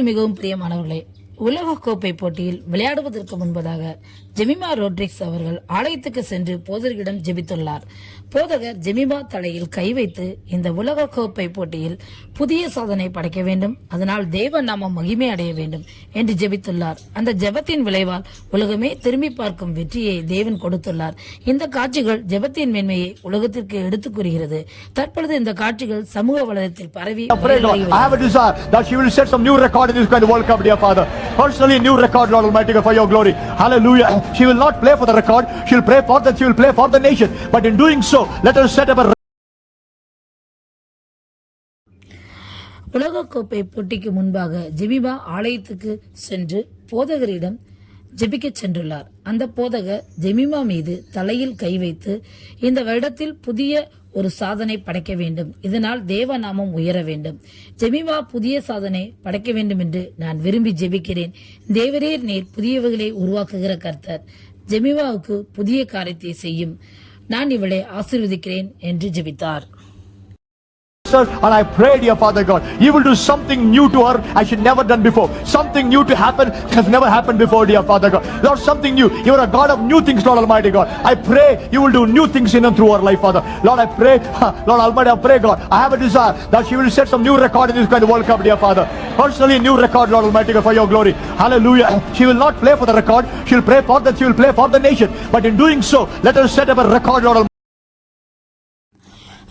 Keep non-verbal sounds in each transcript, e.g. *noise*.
மிகவும் பிரியமானவர்களே. உலக கோப்பை போட்டியில் விளையாடுவதற்கு முன்பதாக ஜெமிமா ரோட்ரிக்ஸ் அவர்கள் ஆலயத்துக்கு சென்று போதகரிடம் ஜெபித்துள்ளார். போதகர் ஜெமிமா தலையில் கை வைத்து இந்த உலக கோப்பை போட்டியில் புதிய சாதனை படைக்க வேண்டும். அதனால் தேவ நாமம் மகிமை அடைய வேண்டும் என்று ஜெபித்துள்ளார். அந்த ஜெபத்தின் விளைவால் உலகமே திரும்பி பார்க்கும் வெற்றியை தேவன் கொடுத்துள்ளார். இந்த காட்சிகள் ஜெபத்தின் மேன்மையை உலகத்திற்கு எடுத்துக் கூறுகிறது. தற்பொழுது இந்த காட்சிகள் சமூக வலைதளத்தில் பரவி Pray, Lord. வைரலாகி I have a desire that she will set some new record in this kind of World Cup, dear Father. Personally, a new record, Lord Almighty, God, for your glory. Hallelujah. She will not play for the record. She'll pray for that. She will play for the nation. But in doing so, let her set up a உலகக்கோப்பை போட்டிக்கு முன்பாக ஜெபிபா ஆலயத்துக்கு சென்று போதகரிடம் ஜெபிக்க சென்றுள்ளார் அந்த போதகர் ஜெமிமா மீது தலையில் கை வைத்து இந்த வருடத்தில் புதிய ஒரு சாதனை படைக்க வேண்டும். இதனால் தேவ நாமம் உயர வேண்டும். ஜெமிமா புதிய சாதனை படைக்க வேண்டும் என்று நான் விரும்பி ஜெபிக்கிறேன். தேவரேர் நீர் புதியவர்களை உருவாக்குகிற கர்த்தர். ஜெமிமாவுக்கு புதிய காரியத்தை செய்யும். நான் இவளை ஆசிர்வதிக்கிறேன் என்று ஜெபித்தார். And I pray, dear Father God, you will do something new to her as she never done before. Something new to happen has never happened before, dear Father God. Lord, something new. You are a God of new things, Lord Almighty God. I pray you will do new things in and through her life, Father. Lord, I pray, *laughs* Lord Almighty, I pray, God. I have a desire that she will set some new record in this kind of World Cup, dear Father. Personally, new record, Lord Almighty God, for your glory. Hallelujah. *clears throat* She will not play for the record. She'll pray for that. She will play for the nation. But in doing so, let her set up a record, Lord Almighty.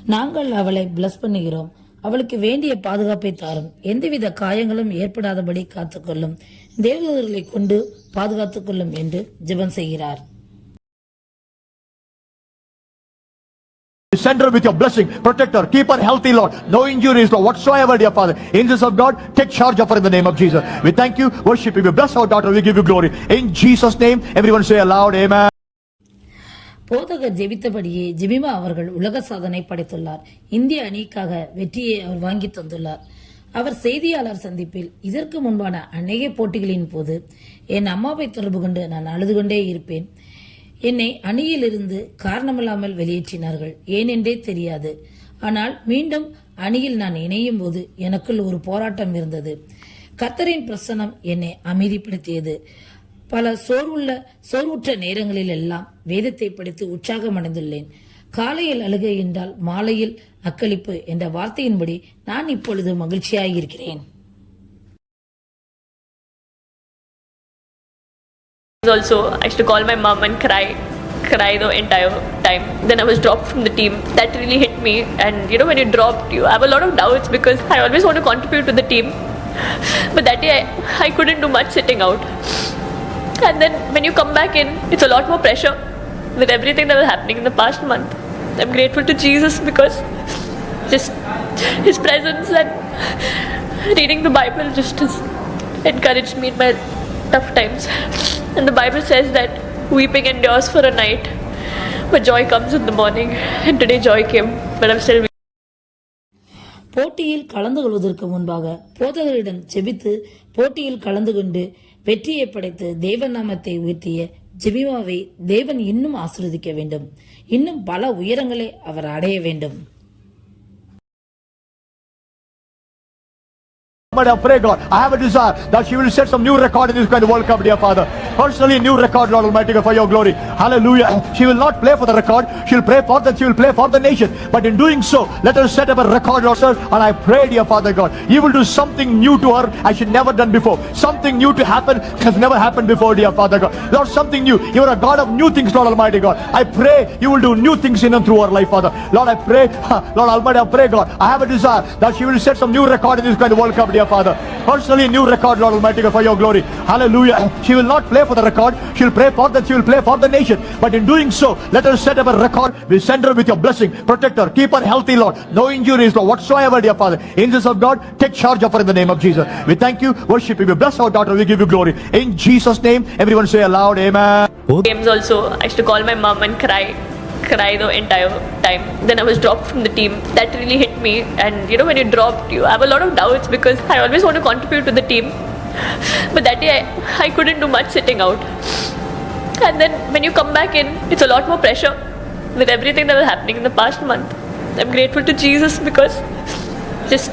நாங்கள் அவளை plus பண்ணுகிறோம் அவளுக்கு வேண்டிய பாதுகாப்பை தாரும் எந்தவித காயங்களும் ஏற்படாதபடி காத்துக்கொள்ளும் தேவதூதர்களை கொண்டு பாதுகாத்துக் கொள்ளும் என்று ஜெபம் செய்கிறார் Send her with your blessing, protect her, keep her healthy, Lord. No injuries, Lord, whatsoever, dear Father. Angels of God, take charge of her in the name of Jesus. We thank you, worship you, we bless our daughter, we give you glory. In Jesus' name, everyone say aloud, Amen. போதகர் ஜெபித்தபடியே ஜெமிமா அவர்கள் உலக சாதனை படைத்துள்ளார். இந்திய அணிக்காக வெற்றியை அவர் வாங்கி தந்துள்ளார். அவர் செய்தியாளர் சந்திப்பில் இதற்கு முன்பான அநேக போட்டிகளின் போது என் அம்மாவை தொடர்பு கொண்டு நான் அழுது கொண்டே இருப்பேன். என்னை அணியிலிருந்து காரணமில்லாமல் வெளியேற்றினார்கள். ஏனென்றே தெரியாது. ஆனால் மீண்டும் அணியில் நான் இணையும் போது எனக்குள் ஒரு போராட்டம் இருந்தது. கத்தரின் பிரசனம் என்னை அமைதிப்படுத்தியது. பல சோர்வுள்ள சோர்வுற்ற நேரங்களில் எல்லாம் வேதத்தை படித்து உற்சாகம் அடைந்துள்ளேன் காலையில் அழுகை என்றால் மாலையில் அக்களிப்பு என்ற வார்த்தையின்படி நான் இப்பொழுது மகிழ்ச்சியாயிருக்கிறேன் also i used to call my mom and cry cry the entire time then i was dropped from the team that really hit me and you know when you dropped you have a lot of doubts because i always want to contribute to the team but that day i, I couldn't do much sitting out and then when you come back in it's a lot more pressure with everything that was happening in the past month i'm grateful to jesus because just his presence and reading the bible just has encouraged me in my tough times and the bible says that weeping endures for a night but joy comes in the morning and today joy came but i'm still போட்டியில் கலந்து கொள்வதற்கு முன்பாக போதகரிடம் ஜெபித்து போட்டியில் கலந்து கொண்டு வெற்றியை படைத்து தேவநாமத்தை உயர்த்திய ஜெபிமாவை தேவன் இன்னும் ஆசிர்வதிக்க வேண்டும். இன்னும் பல உயரங்களை அவர் அடைய வேண்டும். But I pray, God, I have a desire that she will set some new record in this kind of World Cup, dear Father. Personally, new record, Lord Almighty, God, for your glory. Hallelujah. *clears throat* She will not play for the record. She'll pray for that. She will play for the nation. But in doing so, let her set up a record, Lord, sir. And I pray, dear Father God, you will do something new to her as she never done before. Something new to happen has never happened before, dear Father God. Lord, something new. You are a God of new things, Lord Almighty God. I pray you will do new things in and through her life, Father. Lord, I pray, *laughs* Lord Almighty, I pray, God, I have a desire that she will set some new record in this kind of World Cup, dear Father. Personally, new record, Lord Almighty, for your glory. Hallelujah. *clears throat* She will not play for the record. She'll pray for that. She will play for the nation. But in doing so, let her set up a record. We send her with your blessing. Protect her. Keep her healthy, Lord. No injuries, Lord, whatsoever, dear Father. Angels of God, take charge of her in the name of Jesus. We thank you, worship you. We bless our daughter. We give you glory. In Jesus' name, everyone say aloud, Amen. games also i used to call my mom and cry cry the entire time. Then i was dropped from the team. That really hit me. And you know when you're dropped you have a lot of doubts because i always want to contribute to the team. *laughs* But that day i, I couldn't do much sitting out. And then when you come back in it's a lot more pressure with everything that was happening in the past month. I'm grateful to jesus because just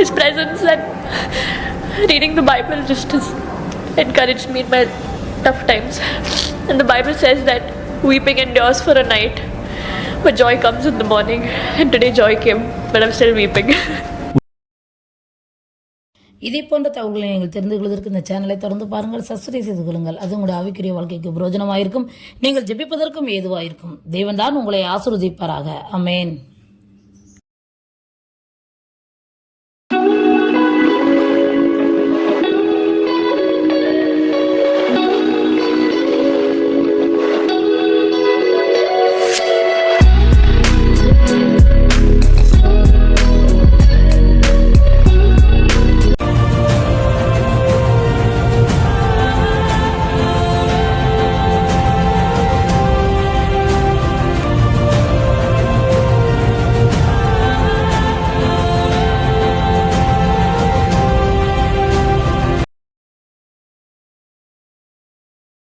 his presence and reading the Bible just has encouraged me in my tough times. And the Bible says that weeping endures for a night, but joy comes in the morning. And today joy came, but I'm still weeping. இதே போன்ற தகவல்களை நீங்கள் தெரிந்து கொள்வதற்கு இந்த சேனலை தொடர்ந்து பாருங்கள் சப்ஸ்கிரைப் செய்து கொள்ளுங்கள். அது உங்களுடைய ஆவிக்குரிய வாழ்க்கைக்கு பிரயோஜனமாயிருக்கும். நீங்கள் ஜெபிப்பதற்கும் ஏதுவாயிருக்கும். தேவன் தான் உங்களை ஆசிர்வதிப்பாராக. அமேன்